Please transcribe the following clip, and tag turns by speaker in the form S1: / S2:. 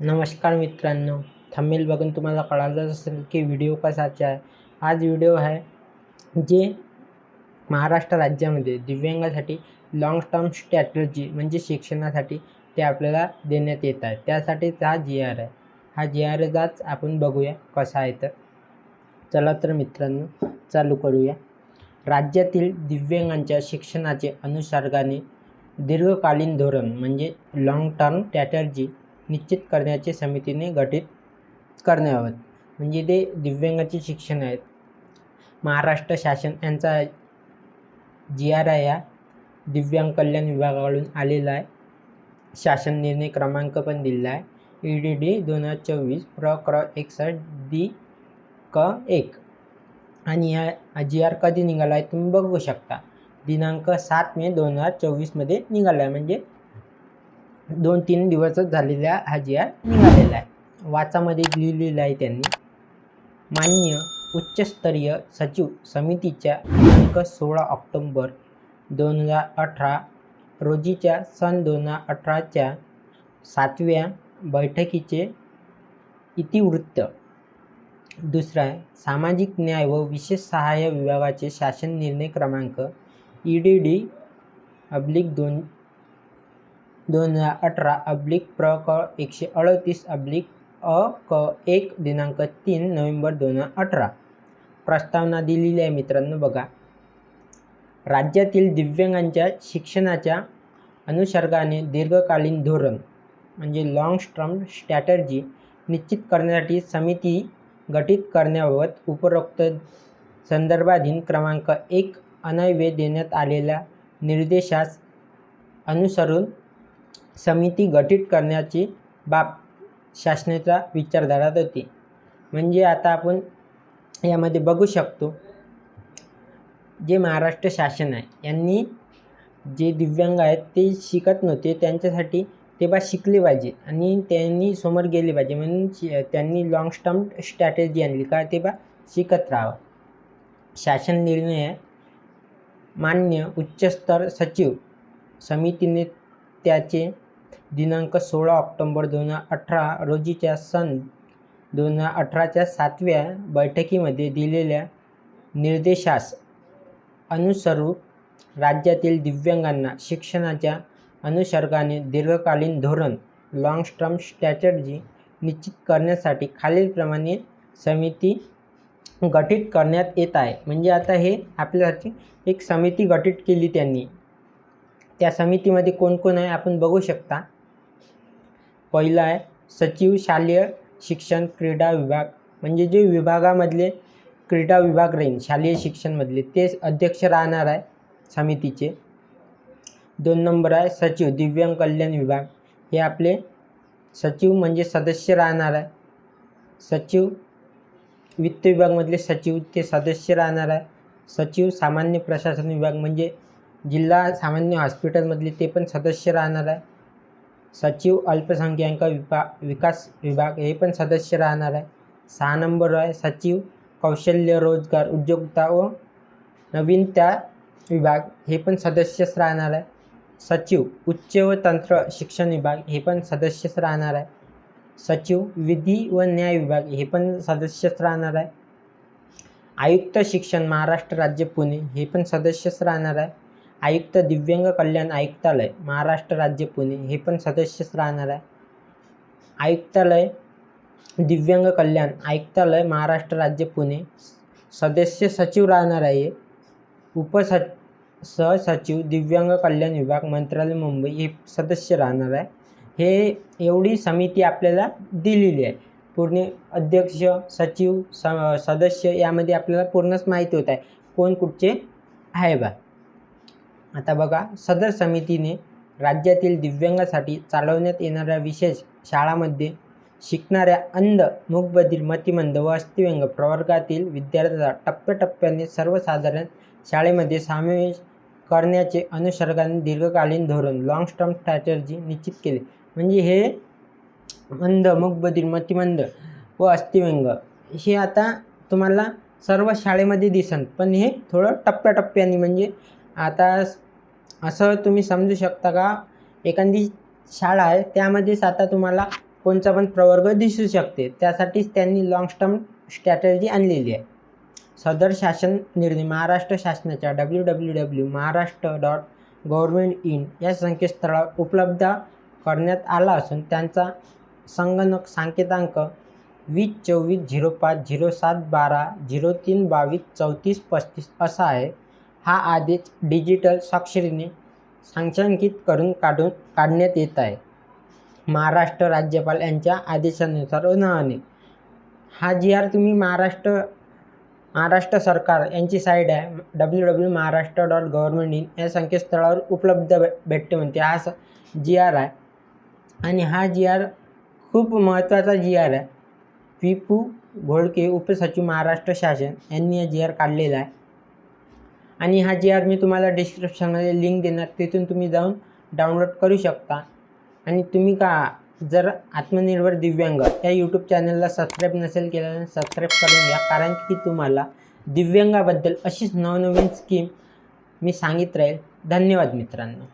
S1: नमस्कार मित्रांनो थंबनेल बघून तुम्हाला कळालंच असेल की व्हिडिओ कसाचा आहे. आज व्हिडिओ आहे जे महाराष्ट्र राज्यामध्ये दिव्यांगासाठी लाँग टर्म स्ट्रॅटर्जी म्हणजे शिक्षणासाठी ते आपल्याला देण्यात येत आहे. त्यासाठीच हा जी आर आहे. हा जी आर एचाच आपण बघूया कसा आहे तर. चला तर मित्रांनो चालू करूया. राज्यातील दिव्यांगांच्या शिक्षणाचे अनुसर्गाने दीर्घकालीन धोरण म्हणजे लाँग टर्म स्ट्रॅटर्जी निश्चित करण्याचे समितीने गठीत करण्यावर म्हणजे ते दिव्यांगाचे शिक्षण आहेत. महाराष्ट्र शासन यांचा जी आर आय या दिव्यांग कल्याण विभागाकडून आलेला आहे. शासन निर्णय क्रमांक पण दिलेला आहे. ई डी डी दोन हजार चोवीस प्र क्र एकसष्ट डी क एक. आणि हा जी आर कधी निघाला आहे तुम्ही बघू शकता. दिनांक सात मे दोन हजार चोवीसमध्ये निघाला आहे. म्हणजे दोन तीन दिवसच झालेल्या हा आर निघालेला आहे. वाचामध्ये लिहिलेलं आहे त्यांनी. मान्य उच्चस्तरीय सचिव समितीच्या दिनांक सोळा ऑक्टोंबर दोन हजार अठरा रोजीच्या सन दोन हजार अठराच्या सातव्या बैठकीचे इतिवृत्त. दुसरा आहे सामाजिक न्याय व विशेष सहाय्य विभागाचे शासन निर्णय क्रमांक ई डी डी अब्लिक दोन दोन हजार अठरा अब्लिक प्र क एकशे अडतीस अब्लिक अ क एक दिनांक तीन नोव्हेंबर दोन हजार अठरा. प्रस्तावना दिलेली आहे मित्रांनो बघा. राज्यातील दिव्यांगांच्या शिक्षणाच्या अनुसर्गाने दीर्घकालीन धोरण म्हणजे लाँग टर्म स्ट्रॅटर्जी निश्चित करण्यासाठी समिती गठीत करण्याबाबत उपरोक्त संदर्भाधीन क्रमांक एक अनयवे देण्यात आलेल्या निर्देशास अनुसरून समिती गठीत करण्याची बाब शासनाच्या विचारधारात होती. म्हणजे आता आपण यामध्ये बघू शकतो जे महाराष्ट्र शासन आहे यांनी जे दिव्यांग आहेत ते शिकत नव्हते त्यांच्यासाठी ते बा शिकले पाहिजे आणि त्यांनी समोर गेले पाहिजे. म्हणून शि त्यांनी लाँग टर्म स्ट्रॅटेजी आणली का ते बा शिकत राहावं. शासन निर्णय मान्य उच्चस्तर सचिव समितीने त्याचे दिनांक सोळा ऑक्टोंबर दोन हजार अठरा रोजीच्या सन दोन हजार अठराच्या सातव्या बैठकीमध्ये दिलेल्या निर्देशास अनुसरून राज्यातील दिव्यांगांना शिक्षणाच्या अनुसर्गाने दीर्घकालीन धोरण लाँग टर्म स्ट्रॅटर्जी निश्चित करण्यासाठी खालीलप्रमाणे समिती गठीत करण्यात येत आहे. म्हणजे आता हे आपल्यासाठी एक समिती गठीत केली त्यांनी. त्या समितीमध्ये कोण कोण आहे आपण बघू शकता. पहिलं आहे सचिव शालेय शिक्षण क्रीडा विभाग. म्हणजे जे विभागामधले क्रीडा विभाग राहील शालेय शिक्षणमधले ते अध्यक्ष राहणार आहे समितीचे. दोन नंबर आहे सचिव दिव्यांग कल्याण विभाग. हे आपले सचिव म्हणजे सदस्य राहणार आहे. सचिव वित्त विभागमधले सचिव ते सदस्य राहणार आहे. सचिव सामान्य प्रशासन विभाग म्हणजे जिल्हा सामान्य हॉस्पिटलमधले ते पण सदस्य राहणार आहे. सचिव अल्पसंख्याक विभा विकास विभाग हे पण सदस्य राहणार आहे. सहा नंबर आहे सचिव कौशल्य रोजगार उद्योगता व नवीनता विभाग हे पण सदस्यच राहणार आहे. सचिव उच्च व तंत्र शिक्षण विभाग हे पण सदस्यच राहणार आहे. सचिव विधी व न्याय विभाग हे पण सदस्यच राहणार आहे. आयुक्त शिक्षण महाराष्ट्र राज्य पुणे हे पण सदस्यच राहणार आहे. आयुक्त दिव्यांग कल्याण आयुक्तालय महाराष्ट्र राज्य पुणे. हे पण सदस्यच राहणार आहे. आयुक्तालय दिव्यांग कल्याण आयुक्तालय महाराष्ट्र राज्य पुणे. सदस्य सचिव राहणार आहे उपसच सहसचिव दिव्यांग कल्याण विभाग मंत्रालय मुंबई हे सदस्य राहणार आहे. हे एवढी समिती आपल्याला दिलेली आहे. पूर्ण अध्यक्ष सचिव स सदस्य यामध्ये आपल्याला पूर्णच माहिती होत आहे. कोण कुठचे आहे बा? आता बघा सदर समितीने राज्यातील दिव्यांगासाठी चालवण्यात येणाऱ्या विशेष शाळामध्ये शिकणाऱ्या अंध मूकबधिर मतिमंद व अस्थिव्यंग प्रवर्गातील विद्यार्थ्यांचा टप्प्याटप्प्याने सर्वसाधारण शाळेमध्ये समावेश करण्याचे अनुसर्गाने दीर्घकालीन धोरण लाँग टर्म स्ट्रॅटर्जी निश्चित केले. म्हणजे हे अंध मूकबधिर मतिमंद व अस्थिव्यंग हे आता तुम्हाला सर्व शाळेमध्ये दिसन. पण हे थोडं टप्प्याटप्प्याने म्हणजे आता असं तुम्ही समजू शकता का? एखादी शाळा आहे त्यामध्येच आता तुम्हाला कोणचा पण प्रवर्ग दिसू शकते. त्यासाठीच त्यांनी लॉंग टर्म स्ट्रॅटर्जी आणलेली आहे. सदर शासन निर्णय महाराष्ट्र शासनाच्या W W W Maharashtra dot government in या संकेतस्थळावर उपलब्ध करण्यात आला असून त्यांचा संगणक सांकेतांक वीस चोवीस झिरो पाच झिरो सात बारा झिरो तीन बावीस चौतीस पस्तीस असा आहे. हा आदेश डिजिटल स्वाक्षरीने संचांकित करून काढून काढण्यात येत आहे. महाराष्ट्र राज्यपाल यांच्या आदेशानुसार उन्हाने हा जी आर तुम्ही महाराष्ट्र महाराष्ट्र सरकार यांची साईट आहे. W W Maharashtra dot government in या संकेतस्थळावर उपलब्ध भे भेटते म्हणते. हा स जी आर आहे. आणि हा जी आर खूप महत्त्वाचा जी आर आहे. विपू घोळके उपसचिव महाराष्ट्र शासन यांनी हा जी आर काढलेला आहे. आणि हा जी आर मी तुम्हाला डिस्क्रिप्शनमध्ये लिंक देणार तिथून तुम्ही जाऊन डाउनलोड करू शकता. आणि तुम्ही का जर आत्मनिर्भर दिव्यांग या यूट्यूब चॅनलला सबस्क्राईब नसेल केलं सबस्क्राईब करून घ्या. कारण की तुम्हाला दिव्यांगाबद्दल अशीच नवनवीन स्कीम मी सांगित राहील. धन्यवाद मित्रांनो.